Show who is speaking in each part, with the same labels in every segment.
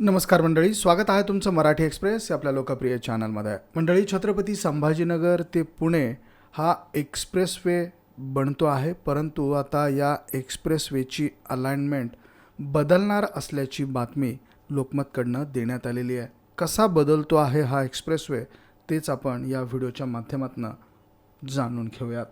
Speaker 1: नमस्कार मंडळी स्वागत आहे तुमचं मराठी एक्सप्रेस आपल्या लोकप्रिय चॅनलमध्ये. मंडळी छत्रपती संभाजीनगर ते पुणे हा एक्सप्रेसवे बनतो आहे परंतु आता या एक्सप्रेसवेची अलाइनमेंट बदलणार असल्याची बातमी लोकमतकडनं देण्यात आलेली आहे. कसा बदलतो आहे हा एक्सप्रेसवे तेच आपण या व्हिडिओच्या माध्यमातून जाणून घेऊयात.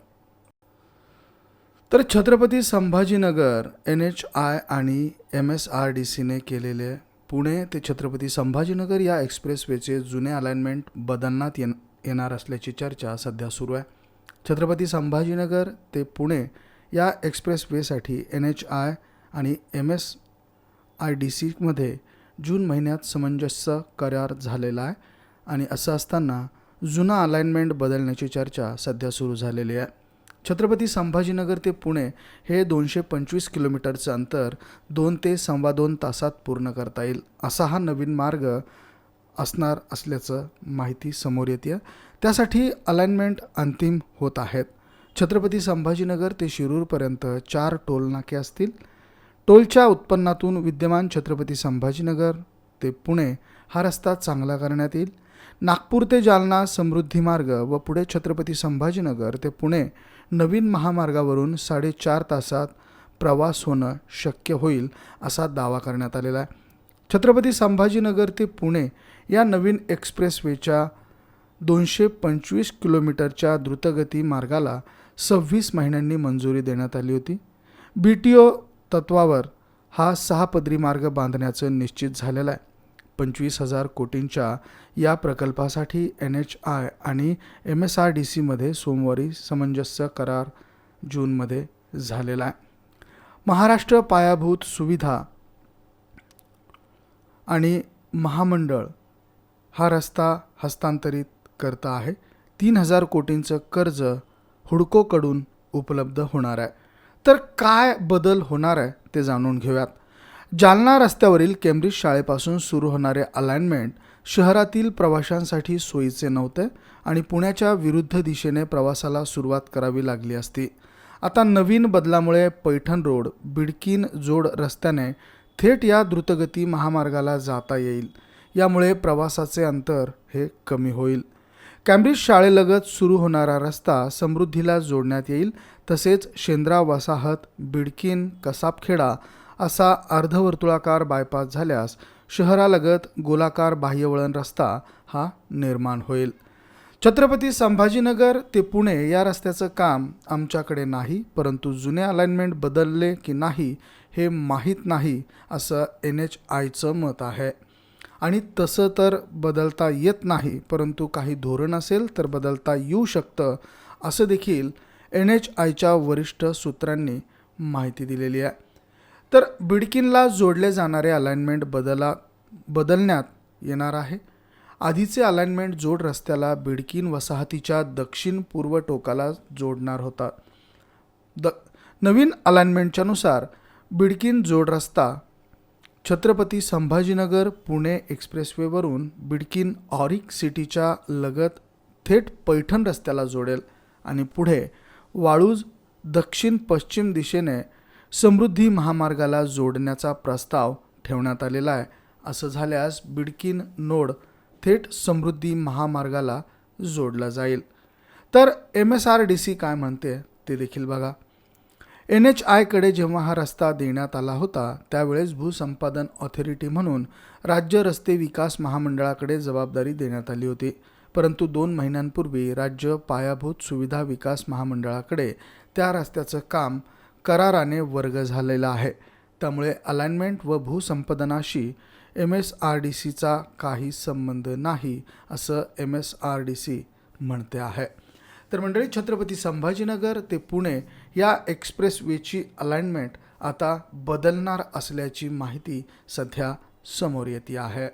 Speaker 1: तर Chhatrapati Sambhajinagar N H I आणि एम एस आर डी सीने केलेले पुणे ते छत्रपती संभाजीनगर या एक्सप्रेसवेचे जुने अलाइनमेंट बदलण्यात येन येणार असल्याची चर्चा सध्या सुरू आहे. छत्रपती संभाजीनगर ते पुणे या एक्सप्रेसवेसाठी एन एच आय आणि एम एस आय डी सीमध्ये जून महिन्यात सामंजस्य करार झालेला आहे आणि असं असताना जुना अलाइनमेंट बदलण्याची चर्चा सध्या सुरू झालेली आहे. छत्रपती संभाजीनगर ते पुणे हे दोनशे पंचवीस किलोमीटरचं अंतर दोन ते सव्वा दोन तासात पूर्ण करता येईल असा हा नवीन मार्ग असणार असल्याचं माहिती समोर येते. त्यासाठी अलाइनमेंट अंतिम होत आहेत. छत्रपती संभाजीनगर ते शिरूरपर्यंत चार टोल नाके असतील. टोलच्या उत्पन्नातून विद्यमान छत्रपती संभाजीनगर ते पुणे हा रस्ता चांगला करण्यात येईल. नागपूर ते जालना समृद्धी मार्ग व पुढे छत्रपती संभाजीनगर ते पुणे नवीन महामार्गावरून साडेचार तासात प्रवास होणं शक्य होईल असा दावा करण्यात आलेला आहे. छत्रपती संभाजीनगर ते पुणे या नवीन एक्सप्रेसवेच्या दोनशे पंचवीस किलोमीटरच्या द्रुतगती मार्गाला सव्वीस महिन्यांनी मंजुरी देण्यात आली होती. बी टी ओ तत्वावर हा सहा पदरी मार्ग बांधण्याचं निश्चित झालेलं आहे. पंचवीस हजार कोटींच्या या प्रकल्पासाठी एन एच आय आणि एम एस आर डी सीमध्ये सोमवारी सामंजस्य करार जूनमध्ये झालेला आहे. महाराष्ट्र पायाभूत सुविधा आणि महामंडळ हा रस्ता हस्तांतरित करता आहे. तीन हजार कोटींचं कर्ज हुडकोकडून उपलब्ध होणार आहे. तर काय बदल होणार आहे ते जाणून घेऊयात. जालना रस्त्यावरील केम्ब्रिज शाळेपासून सुरू होणारे अलाइनमेंट शहरातील प्रवाशांसाठी सोयीचे नव्हते आणि पुण्याच्या विरुद्ध दिशेने प्रवासाला सुरुवात करावी लागली असती. आता नवीन बदलामुळे पैठण रोड बिडकीन जोड रस्त्याने थेट या द्रुतगती महामार्गाला जाता येईल. यामुळे प्रवासाचे अंतर हे कमी होईल. कॅम्ब्रिज शाळेलगत सुरू होणारा रस्ता समृद्धीला जोडण्यात येईल. तसेच शेंद्रा वसाहत बिडकीन कसाबखेडा असा अर्धवर्तुळाकार बायपास झाल्यास शहरालगत गोलाकार बाह्यवळण रस्ता हा निर्माण होईल. छत्रपती संभाजीनगर ते पुणे या रस्त्याचं काम आमच्याकडे नाही परंतु जुने अलाइनमेंट बदलले की नाही हे माहीत नाही असं एन एच आयचं मत आहे. आणि तसं तर बदलता येत नाही परंतु काही धोरण असेल तर बदलता येऊ शकतं असं देखील एन एच आयच्या वरिष्ठ सूत्रांनी माहिती दिलेली आहे. तर बिडकिनला जोडले जाणारे अलाइनमेंट बदला बदलण्यात येणार आहे. आधीचे अलाइनमेंट जोड रस्त्याला बिडकीन वसाहतीच्या दक्षिण पूर्व टोकाला जोडणार होता. द नवीन अलाइनमेंटच्यानुसार बिडकीन जोड रस्ता छत्रपती संभाजीनगर पुणे एक्सप्रेसवेवरून बिडकिन ऑरिक सिटीच्या लगत थेट पैठण रस्त्याला जोडेल आणि पुढे वाळूज दक्षिण पश्चिम दिशेने समृद्धी महामार्गाला जोडण्याचा प्रस्ताव ठेवण्यात आलेला आहे. असं झाल्यास बिडकीन नोड थेट समृद्धी महामार्गाला जोडला जाईल. तर M S R D C काय म्हणते ते देखील बघा. एन एच आयकडे जेव्हा हा रस्ता देण्यात आला होता त्यावेळेस भूसंपादन ऑथॉरिटी म्हणून राज्य रस्ते विकास महामंडळाकडे जबाबदारी देण्यात आली होती. परंतु दोन महिन्यांपूर्वी राज्य पायाभूत सुविधा विकास महामंडळाकडे त्या रस्त्याचं काम कराराने वर्ग झालेला आहे. त्यामुळे अलाइनमेंट व भूसंपादनाशी एम एस आर डी सीचा काही संबंध नाही असं M S R D C म्हणते आहे. तर मंडळी छत्रपती संभाजीनगर ते पुणे या एक्सप्रेसवेची अलाइनमेंट आता बदलणार असल्याची माहिती सध्या समोर येते आहे.